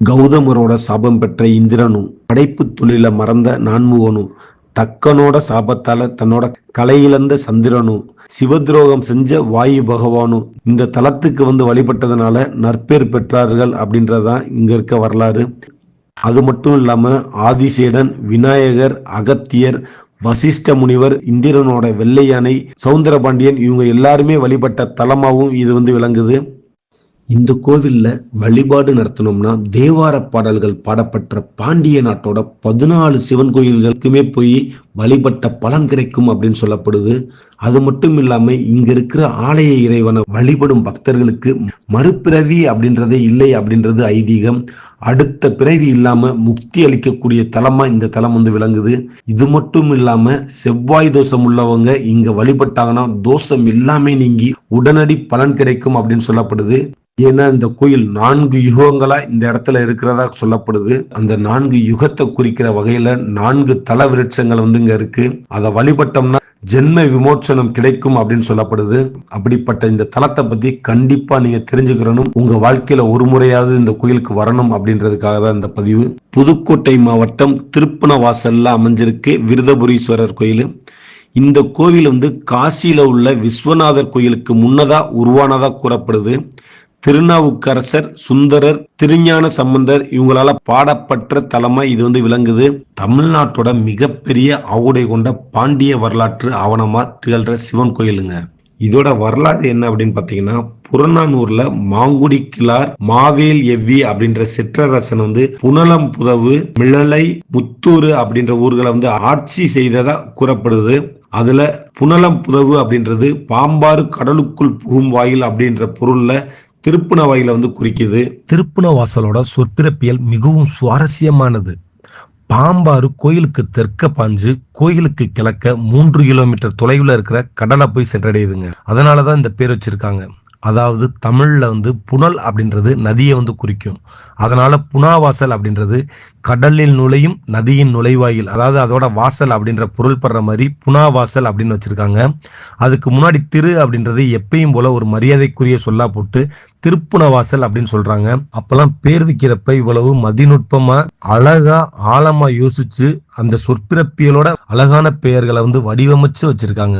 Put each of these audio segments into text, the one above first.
கௌதமரோட சாபம் பெற்ற இந்திரனும் படைப்பு தொழில மறந்த நான்முகனும் தக்கனோட சாபத்தால தன்னோட கலையிழந்த சந்திரனும் சிவதுரோகம் செஞ்ச வாயு பகவானும் இந்த தலத்துக்கு வந்து வழிபட்டதுனால நற்பேர் பெற்றார்கள் அப்படின்றதான் இங்க இருக்க வரலாறு. அது மட்டும் இல்லாம ஆதிசேடன் விநாயகர் அகத்தியர் வசிஷ்ட முனிவர் இந்திரனோட வெள்ளை யானை சவுந்தரபாண்டியன் இவங்க எல்லாருமே வழிபட்ட தலமாகவும் இது வந்து விளங்குது. இந்த கோவில்ல வழிபாடு நடத்தணும்னா தேவார பாடல்கள் பாடப்பட்ட பாண்டிய நாட்டோட பதினாலு சிவன் கோயில்களுக்குமே போய் வழிபட்ட பலன் கிடைக்கும் அப்படின்னு சொல்லப்படுது. அது மட்டும் இல்லாம இங்க இருக்கிற ஆலய இறைவனை வழிபடும் பக்தர்களுக்கு மறுபிறவி அப்படின்றதே இல்லை அப்படின்றது ஐதீகம். அடுத்த பிறவி இல்லாம முக்தி அளிக்கக்கூடிய தலமா இந்த தலம் வந்து விளங்குது. இது மட்டும் இல்லாம செவ்வாய் தோஷம் உள்ளவங்க இங்க வழிபட்டாங்கன்னா தோஷம் எல்லாமே நீங்கி உடனடி பலன் கிடைக்கும் அப்படின்னு சொல்லப்படுது. ஏன்னா இந்த கோயில் நான்கு யுகங்களா இந்த இடத்துல இருக்கிறதா சொல்லப்படுது. அந்த நான்கு யுகத்தை குறிக்கிற வகையில நான்கு தல விருட்சங்கள் வந்து இங்க இருக்கு. அதை வழிபட்டோம்னா ஜென்ம விமோச்சனம் கிடைக்கும் அப்படின்னு சொல்லப்படுது. அப்படிப்பட்ட இந்த தலத்தை பத்தி கண்டிப்பா நீங்க தெரிஞ்சுக்கிறனும் உங்க வாழ்க்கையில ஒரு முறையாவது இந்த கோயிலுக்கு வரணும் அப்படின்றதுக்காக தான் இந்த பதிவு. புதுக்கோட்டை மாவட்டம் திருப்பணவாசல்ல அமைஞ்சிருக்கு விருதபுரீஸ்வரர் கோயில். இந்த கோவில் வந்து காசியில உள்ள விஸ்வநாதர் கோயிலுக்கு முன்னதா உருவானதா கூறப்படுது. திருநாவுக்கரசர் சுந்தரர் திருஞான சம்பந்தர் இவங்களால பாடப்பட்ட தலைமை இது வந்து விளங்குது. தமிழ்நாட்டோட மிகப்பெரிய ஆவுடை கொண்ட பாண்டிய வரலாற்று ஆவணமா திகழ்ற சிவன் கோயிலுங்க. இதோட வரலாறு என்ன அப்படின்னு பாத்தீங்கன்னா புறநானூர்ல மாங்குடி கிளார் மாவேல் எவ்வி அப்படின்ற சிற்றரசன் வந்து புனலம் புதவு மிளலை முத்தூரு அப்படின்ற ஊர்களை வந்து ஆட்சி செய்ததா கூறப்படுது. அதுல புனலம் புதவு அப்படின்றது பாம்பாறு கடலுக்குள் புகும் வாயில் அப்படின்ற பொருள்ல திருப்புணவாயில வந்து குறிக்குது. திருப்புணவாசலோட சொற்பிறப்பியல் மிகவும் சுவாரஸ்யமானது. பாம்பாறு கோயிலுக்கு தெற்க பாஞ்சு கோயிலுக்கு கிழக்க மூன்று கிலோமீட்டர் தொலைவில் இருக்கிற கடலை போய் சென்றடையுதுங்க. அதனாலதான் இந்த பேர் வச்சிருக்காங்க. அதாவது தமிழ்ல வந்து புனல் அப்படின்றது நதியை வந்து குறிக்கும். அதனால புனாவாசல் அப்படின்றது கடலில் நுழையும் நதியின் நுழைவாயில் அதாவது அதோட வாசல் அப்படின்ற பொருள் படுற மாதிரி புனாவாசல் அப்படின்னு வச்சிருக்காங்க. அதுக்கு முன்னாடி திரு அப்படின்றது எப்பயும் போல ஒரு மரியாதைக்குரிய சொல்லா போட்டு திருப்புணவாசல் அப்படின்னு சொல்றாங்க. அப்பெல்லாம் பேர் வைக்கிறப்ப இவ்வளவு மதிநுட்பமா அழகா ஆழமா யோசிச்சு அந்த சொற்பிறப்பியலோட அழகான பெயர்களை வந்து வடிவமைச்சு வச்சிருக்காங்க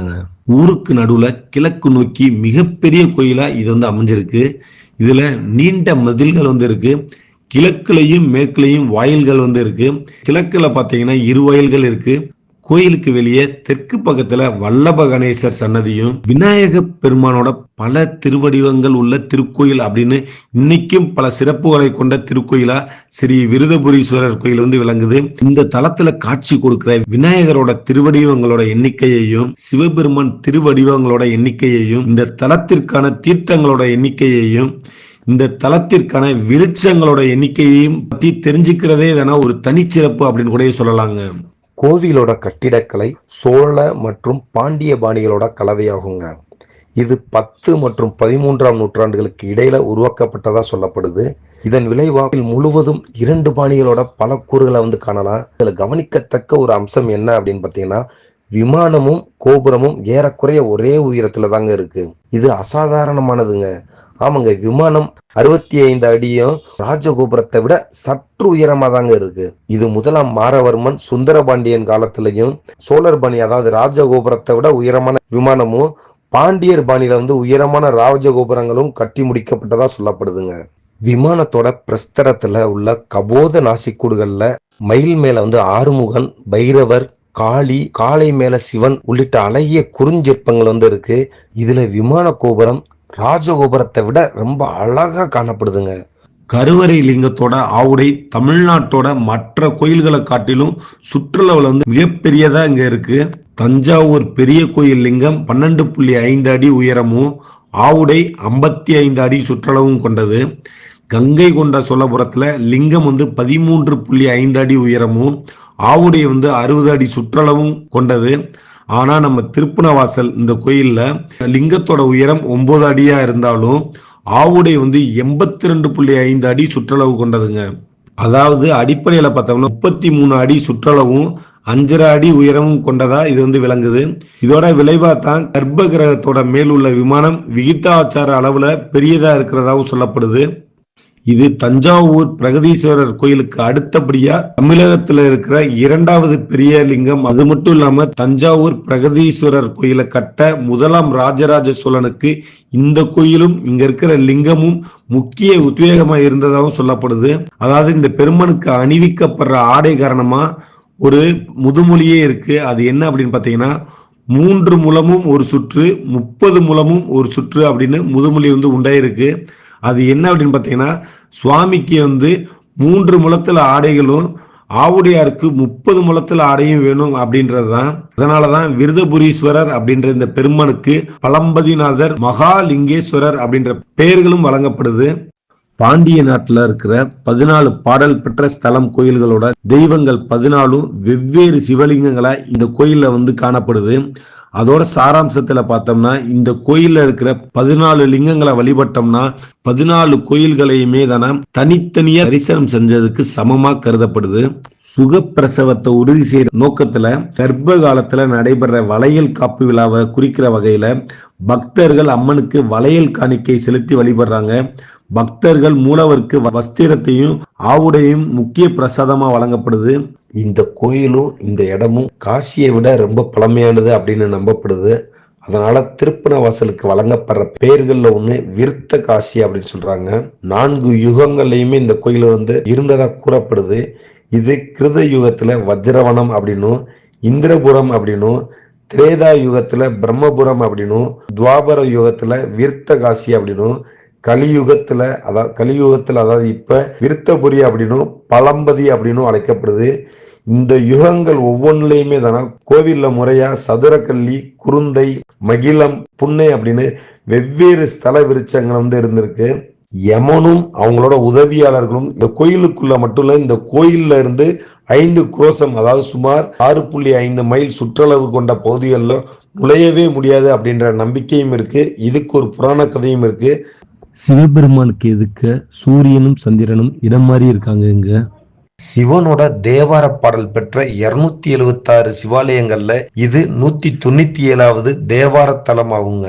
ஊருக்கு நடுவுல கிழக்கு நோக்கி மிகப்பெரிய கோயிலா இது வந்து அமைஞ்சிருக்கு. இதுல நீண்ட மதில்கள் வந்து இருக்கு. கிழக்குலையும் மேற்குலையும் வாயில்கள் வந்து இருக்கு. கிழக்குல பாத்தீங்கன்னா இரு வாயில்கள் இருக்கு. கோயிலுக்கு வெளியே தெற்கு பக்கத்துல வல்லப கணேசர் சன்னதியும் விநாயக பெருமானோட பல திருவடிவங்கள் உள்ள திருக்கோயில் அப்படின்னு இன்னைக்கும் பல சிறப்புகளை கொண்ட திருக்கோயிலா ஸ்ரீ விருதபுரீஸ்வரர் கோயில் வந்து விளங்குது. இந்த தளத்துல காட்சி கொடுக்கிற விநாயகரோட திருவடிவங்களோட எண்ணிக்கையையும் சிவபெருமான் திருவடிவங்களோட எண்ணிக்கையையும் இந்த தலத்திற்கான தீர்த்தங்களோட எண்ணிக்கையையும் இந்த தளத்திற்கான விருட்சங்களோட எண்ணிக்கையையும் பத்தி தெரிஞ்சுக்கிறதே இதனா ஒரு தனிச்சிறப்பு அப்படின்னு கூட சொல்லலாங்க. கோவிலோட கட்டிடக்கலை சோழ மற்றும் பாண்டிய பாணிகளோட கலவையாகுங்க. இது பத்து மற்றும் பதிமூன்றாம் நூற்றாண்டுகளுக்கு இடையில உருவாக்கப்பட்டதா சொல்லப்படுது. இதன் விளைவாக முழுவதும் இரண்டு பாணிகளோட பல கூறுகளை வந்து காணலாம். இதுல கவனிக்கத்தக்க ஒரு அம்சம் என்ன அப்படின்னு பார்த்தீங்கன்னா விமானமும் கோபுரமும் ஏறக்குறைய ஒரே உயரத்துல தாங்க இருக்கு. இது அசாதாரணமானதுங்க. ஆமாங்க விமானம் அறுபத்தி ஐந்து அடியும் ராஜகோபுரத்தை விட சற்று உயரமா தாங்க இருக்கு. இது முதலாம் மாரவர்மன் சுந்தரபாண்டியன் காலத்திலையும் சோழர் பாணி அதாவது ராஜகோபுரத்தை விட உயரமான விமானமும் பாண்டியர் பாணியில வந்து உயரமான ராஜகோபுரங்களும் கட்டி முடிக்கப்பட்டதா சொல்லப்படுதுங்க. விமானத்தோட பிரஸ்தரத்துல உள்ள கபோத நாசிக்கூடுகள்ல மயில் மேல வந்து ஆறுமுகன் பைரவர் காளி காளை மேல சிவன் உள்ளிட்ட அழகிய குறுஞ்சிற்பங்கள் வந்து இருக்கு. இதுல விமான கோபுரம் ராஜகோபுரத்தை விட ரொம்ப அழகா காணப்படுதுங்க. கருவறை லிங்கத்தோட ஆவுடை தமிழ்நாட்டோட மற்ற கோயில்களை காட்டிலும் சுற்றுலாவில் வந்து மிகப்பெரியதா இங்க இருக்கு. தஞ்சாவூர் பெரிய கோயில் லிங்கம் பன்னெண்டு புள்ளி ஐந்து அடி உயரமும் ஆவுடை ஐம்பத்தி ஐந்து அடி சுற்றளவும் கொண்டது. கங்கை கொண்ட சோழபுரத்துல லிங்கம் வந்து பதிமூன்று புள்ளி ஐந்து அடி உயரமும் ஆவுடை வந்து அறுபது அடி சுற்றளவும் கொண்டது. ஆனால் நம்ம திருப்புணவாசல் இந்த கோயிலில் லிங்கத்தோட உயரம் ஒன்பது அடியாக இருந்தாலும் ஆவுடை வந்து எண்பத்தி ரெண்டு புள்ளி ஐந்து அடி சுற்றளவு கொண்டதுங்க. அதாவது அடிப்படையில் பார்த்தோம்னா முப்பத்தி மூணு அடி சுற்றளவும் அஞ்சரை அடி உயரமும் கொண்டதா இது வந்து விளங்குது. இதோட விளைவா தான் கர்ப்ப கிரகத்தோட மேல் உள்ள விமானம் விகிதாச்சார அளவுல பெரியதா இருக்கிறதாவும் சொல்லப்படுது. இது தஞ்சாவூர் பிரகதீஸ்வரர் கோயிலுக்கு அடுத்தபடியா தமிழகத்துல இருக்கிற இரண்டாவது பெரிய லிங்கம். அது மட்டும் இல்லாம தஞ்சாவூர் பிரகதீஸ்வரர் கோயிலை கட்ட முதலாம் ராஜராஜ சோழனுக்கு இந்த கோயிலும் இங்க இருக்கிற லிங்கமும் முக்கிய உத்வேகமா இருந்ததாகவும் சொல்லப்படுது. அதாவது இந்த பெருமனுக்கு அணிவிக்கப்படுற ஆடை காரணமா ஒரு முதுமொழியே இருக்கு. அது என்ன அப்படின்னு பாத்தீங்கன்னா மூன்று முழமும் ஒரு சுற்று முப்பது முழமும் ஒரு சுற்று அப்படின்னு முதுமொழி வந்து உண்டாயிருக்கு. அது என்ன அப்படின்னு பார்த்தீங்கன்னா சுவாமிக்கு வந்து மூன்று முழத்துல ஆடைகளும் ஆவுடையாருக்கு முப்பது முழத்துல ஆடையும் வேணும் அப்படின்றது தான் அதனாலதான் விருதபுரீஸ்வரர் அப்படின்ற இந்த பெருமனுக்கு பழம்பதிநாதர் மகாலிங்கேஸ்வரர் அப்படின்ற பெயர்களும் வழங்கப்படுது. பாண்டிய நாட்டில் இருக்கிற பதினாலு பாடல் பெற்ற ஸ்தலம் கோயில்களோட தெய்வங்கள் பதினாலும் வெவ்வேறு சிவலிங்கங்களா இந்த கோயிலில் வந்து காணப்படுது. அதோட சாராம்சத்துல பார்த்தோம்னா இந்த கோயில்ல இருக்கிற பதினாலு லிங்கங்களை வழிபட்டோம்னா பதினாலு கோயில்களையுமே தானே தனித்தனியா தரிசனம் செஞ்சதுக்கு சமமா கருதப்படுது. சுகப்பிரசவத்தை உறுதி செய்யற நோக்கத்துல கர்ப்ப காலத்துல நடைபெற வளையல் காப்பு விழாவை குறிக்கிற வகையில பக்தர்கள் அம்மனுக்கு வளையல் காணிக்கை செலுத்தி வழிபடுறாங்க. பக்தர்கள் மூலவருக்கு வஸ்திரத்தையும் ஆவுடையும் முக்கிய பிரசாதமா வழங்கப்படுது. இந்த கோயிலும் இந்த இடமும் காசியை விட ரொம்ப பழமையானது அப்படின்னு நம்பப்படுது. அதனால திருப்பன வாசலுக்கு வழங்கப்படுற பெயர்கள்ல ஒண்ணு விருத்த காசி அப்படின்னு சொல்றாங்க. நான்கு யுகங்கள்லயுமே இந்த கோயில் வந்து இருந்ததா கூறப்படுது. இது கிருத யுகத்துல வஜ்ரவனம் அப்படின்னும் இந்திரபுரம் அப்படின்னும் திரேதா யுகத்துல பிரம்மபுரம் அப்படின்னும் துவாபர யுகத்துல விருத்த காசி அப்படின்னும் கலியுகத்துல அதாவது கலியுகத்துல அதாவது இப்ப விருத்தபுரி அப்படின்னும் பழம்பதி அப்படின்னும் அழைக்கப்படுது. இந்த யுகங்கள் ஒவ்வொன்றுலையுமே தானே கோவில்ல முறையா சதுரக்கல்லி குருந்தை மகிழம் புன்னை அப்படின்னு வெவ்வேறு ஸ்தல விருட்சங்கள் வந்து இருந்திருக்கு. யமனும் அவங்களோட உதவியாளர்களும் இந்த கோயிலுக்குள்ள மட்டும் இல்ல இந்த கோயில்ல இருந்து ஐந்து குரோசம் அதாவது சுமார் ஆறு புள்ளி ஐந்து மைல் சுற்றளவு கொண்ட பகுதிகளில் நுழையவே முடியாது அப்படின்ற நம்பிக்கையும் இருக்கு. இதுக்கு ஒரு புராண கதையும் இருக்கு. சிவபெருமானுக்கு எதுக்க? சூரியனும் சந்திரனும் இடம் மாறி இருக்காங்க இங்க. சிவனோட தேவார பாடல் பெற்ற இருநூத்தி எழுவத்தாறு சிவாலயங்கள்ல இது நூத்தி தொண்ணூத்தி ஏழாவது தேவார தலமாகுங்க.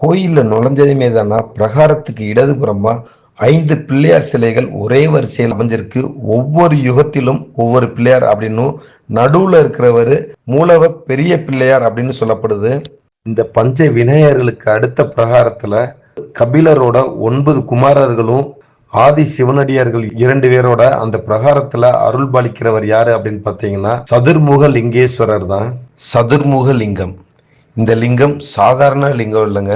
கோயில்ல நுழைஞ்சதுமே தானா பிரகாரத்துக்கு இடதுபுறமா ஐந்து பிள்ளையார் சிலைகள் ஒரே வரிசையில் அமைஞ்சிருக்கு. ஒவ்வொரு யுகத்திலும் ஒவ்வொரு பிள்ளையார் அப்படின்னும் நடுவுல இருக்கிறவர் மூலவ பெரிய பிள்ளையார் அப்படின்னு சொல்லப்படுது. இந்த பஞ்ச விநாயகர்களுக்கு அடுத்த பிரகாரத்துல கபிலரோட ஒன்பது குமாரர்களும் ஆதி சிவனடியார்கள் இரண்டு பேரோட அந்த பிரகாரத்துல அருள் பாலிக்கிறவர் யாரு அப்படின்னு பாத்தீங்கன்னா சதுர்முக லிங்கேஸ்வரர் தான். சதுர்முக லிங்கம். இந்த லிங்கம் சாதாரண லிங்கம் இல்லைங்க.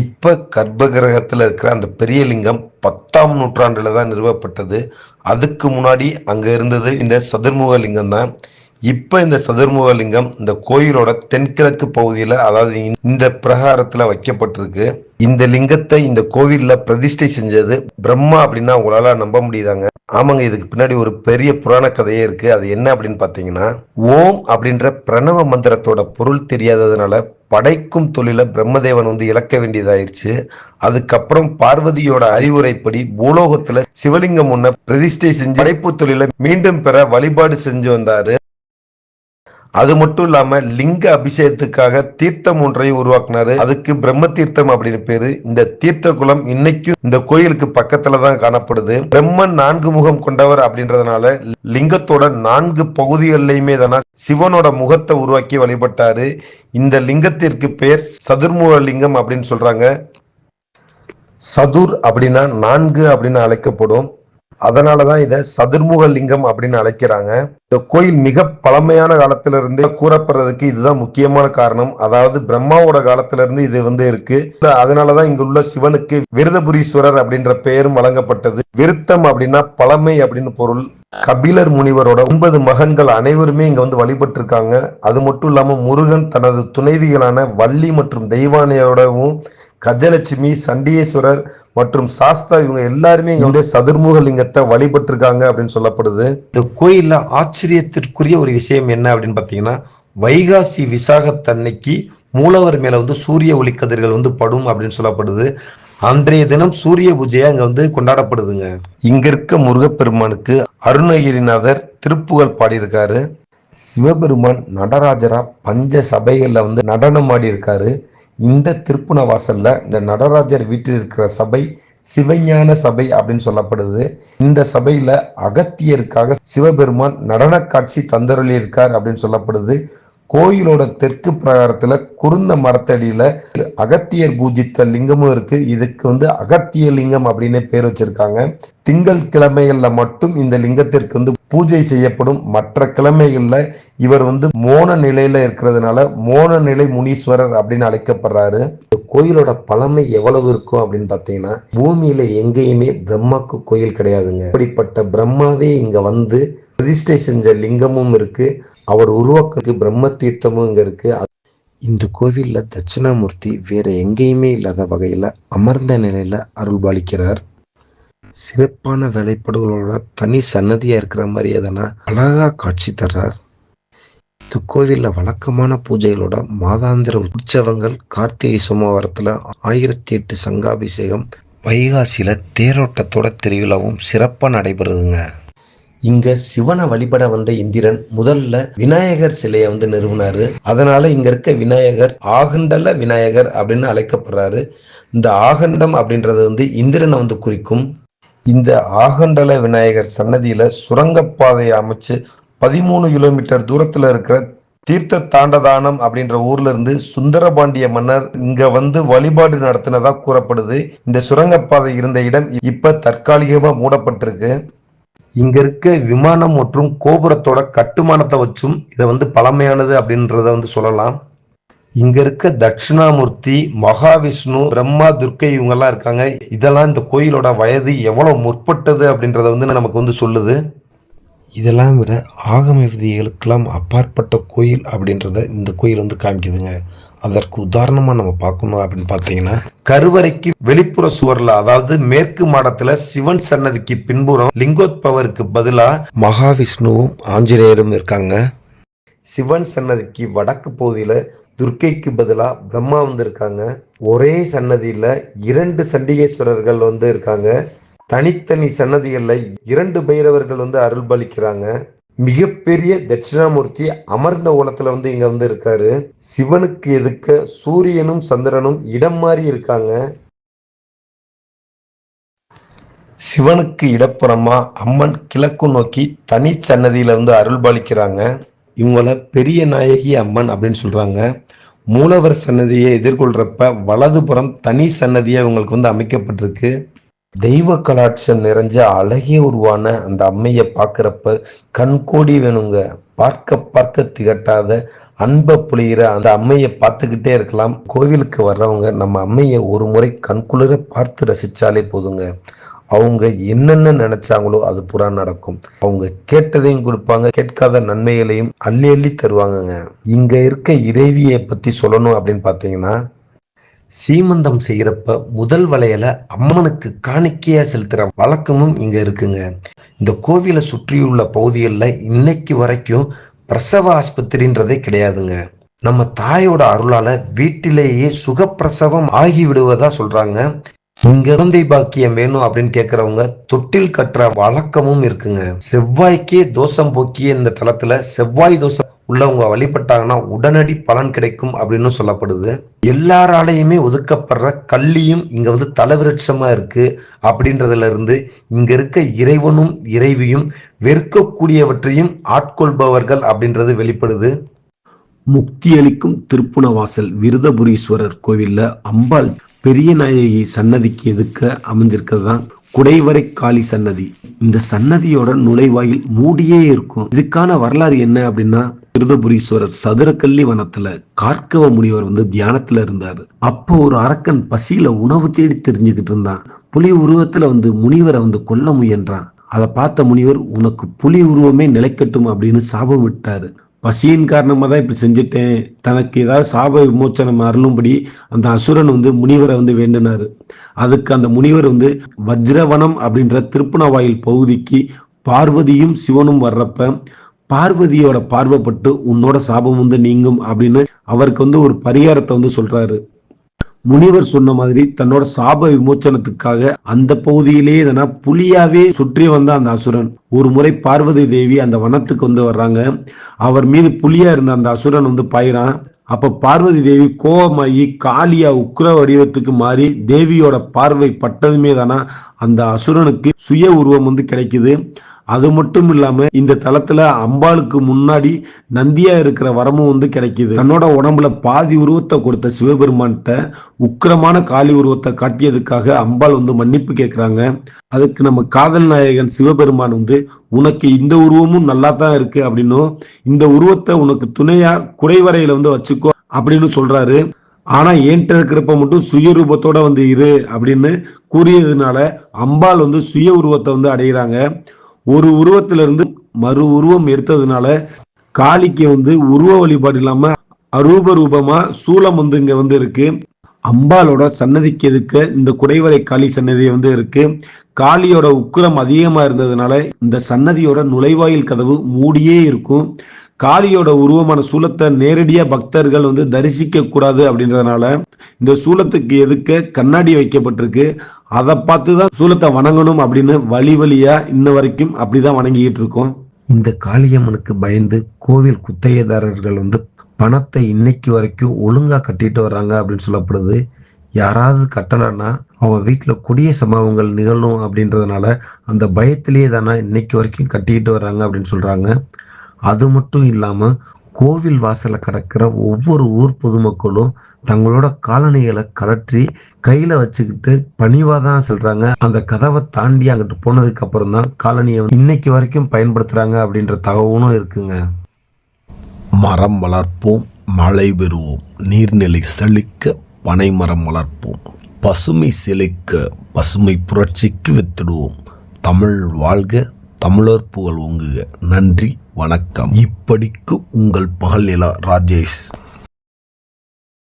இப்ப கர்ப்பகிரகத்துல இருக்கிற அந்த பெரிய லிங்கம் பத்தாம் நூற்றாண்டுல தான் நிறுவப்பட்டது. அதுக்கு முன்னாடி அங்க இருந்தது இந்த சதுர்முக லிங்கம் தான். இப்ப இந்த சதுர்முக லிங்கம் இந்த கோயிலோட தென்கிழக்கு பகுதியில அதாவது இந்த பிரகாரத்துல வைக்கப்பட்டிருக்கு. இந்த லிங்கத்தை இந்த கோவில்ல பிரதிஷ்டை செஞ்சது பிரம்மா அப்படின்னா உங்களால நம்ப முடியுதாங்க? ஆமாங்க இதுக்கு பின்னாடி ஒரு பெரிய புராண கதையே இருக்கு. அது என்ன அப்படின்னு பாத்தீங்கன்னா ஓம் அப்படின்ற பிரணவ மந்திரத்தோட பொருள் தெரியாததுனால படைக்கும் தொழில பிரம்மதேவன் வந்து இழக்க வேண்டியதாயிருச்சு. அதுக்கப்புறம் பார்வதியோட அறிவுரைப்படி பூலோகத்துல சிவலிங்கம் ஒன்ன பிரதிஷ்டை செஞ்சு படைப்பு தொழில மீண்டும் பெற வழிபாடு செஞ்சு வந்தாரு. அது மட்டும் இல்லாம லிங்க அபிஷேகத்துக்காக தீர்த்தம் ஒன்றையும் உருவாக்குனாரு. அதுக்கு பிரம்ம தீர்த்தம் அப்படின்னு பேரு. இந்த தீர்த்த குளம் இன்னைக்கும் இந்த கோயிலுக்கு பக்கத்துல தான் காணப்படுது. பிரம்மன் நான்கு முகம் கொண்டவர் அப்படின்றதுனால லிங்கத்தோட நான்கு பகுதிகள்லையுமே தானே சிவனோட முகத்தை உருவாக்கி வழிபட்டாரு. இந்த லிங்கத்திற்கு பெயர் சதுர்முக லிங்கம் அப்படின்னு சொல்றாங்க. சதுர் அப்படின்னா நான்கு அப்படின்னு அழைக்கப்படும். அதனாலதான் இதை சதுர்முக லிங்கம் அப்படின்னு அழைக்கிறாங்க. இந்த கோயில் மிக பழமையான காலத்திலிருந்து கூறப்படுறதுக்கு இதுதான் முக்கியமான காரணம். அதாவது பிரம்மாவோட காலத்துல இருந்து இது வந்து இருக்கு. அதனாலதான் இங்க உள்ள சிவனுக்கு விருதபுரீஸ்வரர் அப்படின்ற பெயரும் வழங்கப்பட்டது. விருத்தம் அப்படின்னா பழமை அப்படின்னு பொருள். கபிலர் முனிவரோட ஒன்பது மகன்கள் அனைவருமே இங்க வந்து வழிபட்டு இருக்காங்க அது மட்டும் இல்லாம முருகன் தனது துணைவிகளான வள்ளி மற்றும் தெய்வானையோடவும் கஜலட்சுமி சண்டியேஸ்வரர் மற்றும் சாஸ்தா இவங்க எல்லாருமே இங்க வந்து சதுர்முக லிங்கத்தை வழிபட்டு இருக்காங்க அப்படின்னு சொல்லப்படுது. இந்த கோயில்ல ஆச்சரியத்திற்குரிய ஒரு விஷயம் என்ன அப்படின்னு பாத்தீங்கன்னா வைகாசி விசாகத்தன்னைக்கு மூலவர் மேல வந்து சூரிய ஒளி கதிர்கள் வந்து படும் அப்படின்னு சொல்லப்படுது. அன்றைய தினம் சூரிய பூஜையா இங்க வந்து கொண்டாடப்படுதுங்க. இங்க இருக்க முருகப்பெருமானுக்கு அருணகிரிநாதர் திருப்புகழ் பாடியிருக்காரு. சிவபெருமான் நடராஜரா பஞ்ச சபைகள்ல வந்து நடனம் ஆடி இருக்காரு இந்த திருப்புண வாசல்ல இந்த நடராஜர் வீட்டில் இருக்கிற சபை சிவஞான சபை அப்படின்னு சொல்லப்படுது. இந்த சபையில அகத்தியருக்காக சிவபெருமான் நடன காட்சி தந்தருளி இருக்கார் அப்படின்னு சொல்லப்படுது. கோயிலோட தெற்கு பிரகாரத்துல குருந்த மரத்தடியில அகத்தியர் பூஜித்த லிங்கமும் இருக்கு. இதுக்கு வந்து அகத்திய லிங்கம் அப்படின்னு பேர் வச்சிருக்காங்க. திங்கள் கிழமைகள்ல மட்டும் இந்த லிங்கத்திற்கு வந்து பூஜை செய்யப்படும். மற்ற கிழமைகளில் இவர் வந்து மோன நிலையில் இருக்கிறதுனால மோன நிலை முனீஸ்வரர் அப்படின்னு அழைக்கப்படுறாரு. இந்த கோயிலோட பழமை எவ்வளவு இருக்கும் அப்படின்னு பார்த்தீங்கன்னா பூமியில எங்கேயுமே பிரம்மாக்கு கோயில் கிடையாதுங்க. அப்படிப்பட்ட பிரம்மாவே இங்க வந்து பிரதிஷ்டை செஞ்ச லிங்கமும் இருக்கு. அவர் உருவாக்கு பிரம்ம தீர்த்தமும் இங்க இருக்கு. இந்த கோவிலில் தட்சிணாமூர்த்தி வேற எங்கேயுமே இல்லாத வகையில் அமர்ந்த நிலையில் அருள்பாலிக்கிறார். சிறப்பான வேலைப்பாடுகளோட தனி சன்னதியாக இருக்கிற மாதிரி எதனா அழகாக காட்சி தர்றார். இந்த கோவிலில் வழக்கமான பூஜைகளோட மாதாந்திர உற்சவங்கள் கார்த்திகை சோமவாரத்தில் ஆயிரத்தி எட்டு சங்காபிஷேகம் வைகாசியில் தேரோட்டத்தோட திருவிழாவும் சிறப்பாக நடைபெறுதுங்க. இங்க சிவனை வழிபட வந்த இந்திரன் முதல்ல விநாயகர் சிலையை வந்து நிறுவினாரு. அதனால இங்க இருக்க விநாயகர் ஆகண்டல விநாயகர் அப்படின்னு அழைக்கப்படுறாரு. இந்த ஆகண்டம் அப்படின்றது வந்து இந்திரனை வந்து குறிக்கும் இந்த ஆகண்டல விநாயகர் சன்னதியில் சுரங்கப்பாதையை அமைச்சு பதிமூணு கிலோமீட்டர் தூரத்தில் இருக்கிற தீர்த்த தாண்டதானம் அப்படின்ற ஊர்ல இருந்து சுந்தரபாண்டிய மன்னர் இங்க வந்து வழிபாடு நடத்தினதா கூறப்படுது. இந்த சுரங்கப்பாதை இருந்த இடம் இப்ப தற்காலிகமா மூடப்பட்டிருக்கு. இங்க இருக்க விமானம் மற்றும் கோபுரத்தோட கட்டுமானத்தை வச்சும் இதை வந்து பழமையானது அப்படின்றத வந்து சொல்லலாம். இங்க இருக்க தட்சிணாமூர்த்தி மகாவிஷ்ணு பிரம்மா துர்க்கை இவங்க எல்லாம் இருக்காங்க. இதெல்லாம் இந்த கோயிலோட வயது எவ்வளவு முற்பட்டது அப்படின்றத வந்து நமக்கு வந்து சொல்லுது. இதெல்லாம் விட ஆகம விதிகளுக்கெல்லாம் அப்பாற்பட்ட கோயில் அப்படின்றத இந்த கோயில் வந்து காமிக்குதுங்க. அதற்கு உதாரணமா நம்ம பார்க்கணும் அப்படின்னு பார்த்தீங்கன்னா கருவறைக்கு வெளிப்புற சுவர்ல அதாவது மேற்கு மாடத்துல சிவன் சன்னதிக்கு பின்புறம் லிங்கோத்பவருக்கு பதிலா மகாவிஷ்ணுவும் ஆஞ்சநேயரும் இருக்காங்க. சிவன் சன்னதிக்கு வடக்கு பகுதியில துர்க்கைக்கு பதிலாக பிரம்மா வந்து இருக்காங்க. ஒரே சன்னதியில் இரண்டு சண்டிகேஸ்வரர்கள் வந்து இருக்காங்க. தனித்தனி சன்னதிகளில் இரண்டு பைரவர்கள் வந்து அருள்பாலிக்கிறாங்க மிகப்பெரிய தட்சிணாமூர்த்தி அமர்ந்த ஓலத்துல வந்து இங்க வந்து இருக்காரு. சிவனுக்கு எதுக்க சூரியனும் சந்திரனும் இடம் மாறி இருக்காங்க. சிவனுக்கு இடப்புறமா அம்மன் கிழக்கு நோக்கி தனி சன்னதியில வந்து அருள்பாலிக்கிறாங்க இவங்கள பெரிய நாயகி அம்மன் அப்படின்னு சொல்கிறாங்க மூலவர் சன்னதியை எதிர்கொள்கிறப்ப வலதுபுறம் தனி சன்னதியாக இவங்களுக்கு வந்து அமைக்கப்பட்டிருக்கு. தெய்வ கலாட்சம் நிறைஞ்ச அழகிய உருவான அந்த அம்மையை பார்க்குறப்ப கண்கோடி வேணுங்க. பார்க்க பார்க்க திகட்டாத அன்பை புளிகிற அந்த அம்மையை பார்த்துக்கிட்டே இருக்கலாம். கோவிலுக்கு வர்றவங்க நம்ம அம்மையை ஒரு முறை கண்குளிர பார்த்து ரசிச்சாலே போதுங்க. அவங்க என்னென்ன நினைச்சாங்களோ அது புறா நடக்கும். அவங்க கேட்டதையும் கொடுப்பாங்க கேட்காத நன்மைகளையும் அள்ளி அள்ளி தருவாங்கங்க. இங்க இருக்க இறைவியை பத்தி சொல்லணும் அப்படின்னு பார்த்தீங்கன்னா சீமந்தம் செய்யறப்ப முதல் வளையல அம்மனுக்கு காணிக்கையா செலுத்துற வழக்கமும் இங்க இருக்குங்க. இந்த கோவிலை சுற்றியுள்ள பகுதிகளில் இன்னைக்கு வரைக்கும் பிரசவ ஆஸ்பத்திரின்றதே கிடையாதுங்க. நம்ம தாயோட அருளால வீட்டிலேயே சுகப்பிரசவம் ஆகி விடுவதா சொல்றாங்க. இங்க குழந்தை பாக்கியம் வேணும் அப்படின்னு கேக்குறவங்க தொட்டில் கட்டுற வழக்கமும் இருக்குங்க. செவ்வாய்க்கே தோஷம் போக்கிய இந்த தளத்துல செவ்வாய் தோஷம் உள்ளவங்க வழிபட்டாங்கன்னா உடனடி பலன் கிடைக்கும் அப்படின்னு சொல்லப்படுது. எல்லாராலையுமே ஒதுக்கப்படுற கல்லியும் இங்க வந்து தலவிருட்சமா இருக்கு அப்படின்றதுல இருந்து இங்க இருக்க இறைவனும் இறைவியும் வெறுக்கக்கூடியவற்றையும் ஆட்கொள்பவர்கள் அப்படின்றது வெளிப்படுது. முக்தியளிக்கும் திருப்புணவாசல் விருதபுரீஸ்வரர் கோவில்ல அம்பாள் பெரிய நாயகி சன்னதிக்கு எதுக்க அமைஞ்சிருக்கிறது தான் குடைவரை காளி சன்னதி. இந்த சன்னதியோட நுழைவாயில் மூடியே இருக்கும். இதுக்கான வரலாறு என்ன அப்படின்னா விருதபுரீஸ்வரர் சதுரக்கல்லி வனத்துல கார்க்கவ முனிவர் வந்து தியானத்துல இருந்தாரு. அப்போ ஒரு அரக்கன் பசியில உணவு தேடி தெரிஞ்சுக்கிட்டு இருந்தான். புலி உருவத்துல வந்து முனிவரை வந்து கொல்ல முயன்றான். அதை பார்த்த முனிவர் உனக்கு புலி உருவமே நிலைக்கட்டும் அப்படின்னு சாபம் விட்டாரு. பசியின் காரணமாக தான் இப்படி செஞ்சுட்டேன். தனக்கு ஏதாவது சாப விமோச்சனம் அருளும்படி அந்த அசுரன் வந்து முனிவரை வந்து வேண்டினார். அதுக்கு அந்த முனிவர் வந்து வஜ்ரவனம் அப்படின்ற திருப்புணவாயில் பகுதிக்கு பார்வதியும் சிவனும் வர்றப்ப பார்வதியோட பார்வைப்பட்டு உன்னோட சாபம் வந்து நீங்கும் அப்படின்னு அவருக்கு வந்து ஒரு பரிகாரத்தை வந்து சொல்றாரு. முனிவர் சொன்ன மாதிரி தன்னோட சாப விமோச்சனத்துக்காக அந்த பகுதியிலேயே எதனா புலியாவே சுற்றி வந்த அந்த அசுரன். ஒரு முறை பார்வதி தேவி அந்த வனத்துக்கு வந்து வர்றாங்க. அவர் மீது புலியா இருந்த அந்த அசுரன் வந்து பாயிறான். அப்ப பார்வதி தேவி கோபமாகி காளியா உக்ர வடிவத்துக்கு மாறி தேவியோட பார்வை பட்டதுமே தானா அந்த அசுரனுக்கு சுய உருவம் வந்து கிடைக்குது. அது மட்டும் இல்லாம இந்த தளத்துல அம்பாளுக்கு முன்னாடி நந்தியா இருக்கிற வரமும் வந்து கிடைக்குது. தன்னோட உடம்புல பாதி உருவத்தை கொடுத்த சிவபெருமான்கிட்ட உக்கிரமான காளி உருவத்தை காட்டியதுக்காக அம்பாள் வந்து மன்னிப்பு கேட்கிறாங்க அதுக்கு நம்ம காதல் நாயகன் சிவபெருமான் வந்து உனக்கு இந்த உருவமும் நல்லா தான் இருக்கு அப்படின்னும் இந்த உருவத்தை உனக்கு துணையா குறைவரையில வந்து வச்சுக்கோ அப்படின்னு சொல்றாரு. ஆனா என்கிட்ட இருக்கிறப்ப மட்டும் சுய ரூபத்தோட வந்து இரு அப்படின்னு கூறியதுனால அம்பாள் வந்து சுய உருவத்தை வந்து அடைகிறாங்க ஒரு உருவத்திலிருந்து மறு உருவம் எடுத்ததுனால காளிக்கு வந்து உருவ வழிபாடு இல்லாம அரூப ரூபமா சூலம் வந்து இங்க வந்து இருக்கு. அம்பாலோட சன்னதிக்கு எதுக்க இந்த குடைவரை காளி சன்னதி வந்து இருக்கு. காளியோட உக்கிரம் அதிகமா இருந்ததுனால இந்த சன்னதியோட நுழைவாயில் கதவு மூடியே இருக்கும். காளியோட உருவமான சூலத்தை நேரடியா பக்தர்கள் வந்து தரிசிக்க கூடாது அப்படின்றதுனால இந்த சூலத்துக்கு எதுக்க கண்ணாடி வைக்கப்பட்டிருக்கு. அதை பார்த்து தான் சூலத்தை வணங்கணும் அப்படின்னு வழி வழியா இன்ன வரைக்கும் அப்படிதான் வணங்கிட்டு இருக்கோம். இந்த காளியம்மனுக்கு பயந்து கோவில் குத்தகைதாரர்கள் வந்து பணத்தை இன்னைக்கு வரைக்கும் ஒழுங்கா கட்டிட்டு வர்றாங்க அப்படின்னு சொல்லப்படுது. யாராவது கட்டலைன்னா அவங்க வீட்டில் கொடிய சம்பவங்கள் நிகழும் அப்படின்றதுனால அந்த பயத்திலேயே தானே இன்னைக்கு வரைக்கும் கட்டிக்கிட்டு வர்றாங்க அப்படின்னு சொல்றாங்க. அது மட்டும் இல்லாமல் கோவில் வாசலை கடக்கிற ஒவ்வொரு ஊர் பொதுமக்களும் தங்களோட காலணிகளை கலற்றி கையில வச்சுக்கிட்டு பணிவா தான் செல்றாங்க. அந்த கதவை தாண்டி அங்கிட்டு போனதுக்கு அப்புறம் தான் காலனியை இன்னைக்கு வரைக்கும் பயன்படுத்துறாங்க அப்படின்ற தகவலும் இருக்குங்க. மரம் வளர்ப்போம் மழை பெறுவோம். நீர்நிலை செழிக்க பனை மரம் வளர்ப்போம். பசுமை செழிக்க பசுமை புரட்சிக்கு வித்திடுவோம். தமிழ் வாழ்க தமிழர் புகழ் ஓங்குக நன்றி. வணக்கம். இப்படிக்கு உங்கள் பகல் நிலா ராஜேஷ்.